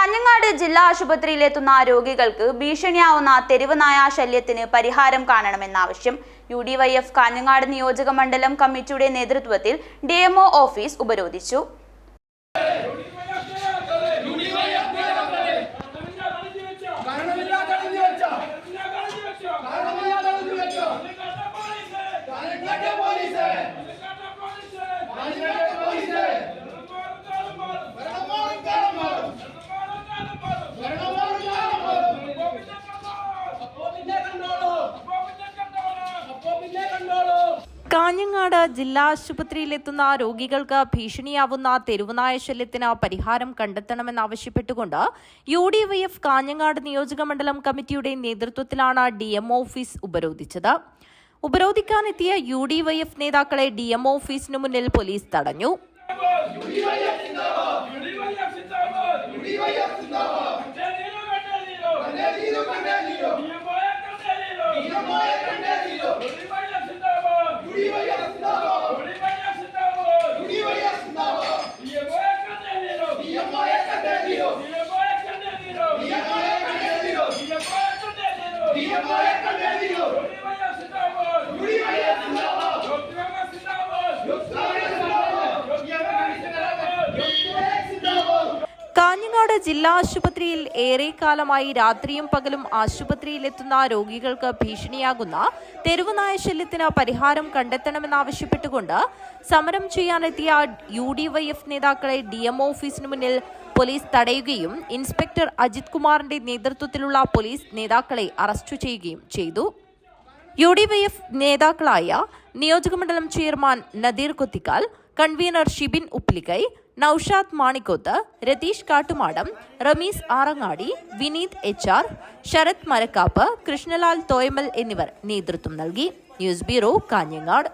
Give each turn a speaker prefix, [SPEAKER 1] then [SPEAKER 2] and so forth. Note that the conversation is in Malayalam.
[SPEAKER 1] കാഞ്ഞങ്ങാട് ജില്ലാ ആശുപത്രിയിലെത്തുന്ന രോഗികൾക്ക് ഭീഷണിയാവുന്ന തെരുവ് നായ ശല്യത്തിന് പരിഹാരം കാണണമെന്നാവശ്യം. U D Y F Kanhangad നിയോജക മണ്ഡലം കമ്മിറ്റിയുടെ നേതൃത്വത്തിൽ ഡി ഓഫീസ് ഉപരോധിച്ചു.
[SPEAKER 2] കാഞ്ഞങ്ങാട് ജില്ലാ ആശുപത്രിയിലെത്തുന്ന രോഗികൾക്ക് ഭീഷണിയാവുന്ന തെരുവുനായ ശല്യത്തിന് പരിഹാരം കണ്ടെത്തണമെന്നാവശ്യപ്പെട്ടുകൊണ്ട് U D Y F Kanhangad നിയോജക മണ്ഡലം കമ്മിറ്റിയുടെ നേതൃത്വത്തിലാണ് ഡി എം ഓഫീസ് ഉപരോധിച്ചത്. ഉപരോധിക്കാനെത്തിയ യു ഡി വൈ എഫ് നേതാക്കളെ ഡി എം ഓഫീസിനു മുന്നിൽ പോലീസ് തടഞ്ഞു.
[SPEAKER 3] be a boy.
[SPEAKER 2] കാഞ്ഞങ്ങാട് ജില്ലാ ആശുപത്രിയിൽ ഏറെക്കാലമായി രാത്രിയും പകലും ആശുപത്രിയിലെത്തുന്ന രോഗികൾക്ക് ഭീഷണിയാകുന്ന തെരുവുനായ ശല്യത്തിന് പരിഹാരം കണ്ടെത്തണമെന്നാവശ്യപ്പെട്ടുകൊണ്ട് സമരം ചെയ്യാനെത്തിയ യു ഡി വൈ എഫ് നേതാക്കളെ ഡി എം ഓഫീസിന് മുന്നിൽ പോലീസ് തടയുകയും ഇൻസ്പെക്ടർ അജിത് കുമാറിന്റെ നേതൃത്വത്തിലുള്ള പോലീസ് നേതാക്കളെ അറസ്റ്റ് ചെയ്യുകയും ചെയ്തു. യു ഡി വൈ എഫ് നേതാക്കളായ നിയോജകമണ്ഡലം chairman Nadeer Kothikkal convener Shibin Uplikkai Noushad Manikoth Ratheesh Kattumadam Ramees Arangadi Vineeth H R Sharath Marakkap Krishnalal Thoyamal എന്നിവർ നേതൃത്വം നൽകി. News bureau Kanhangad.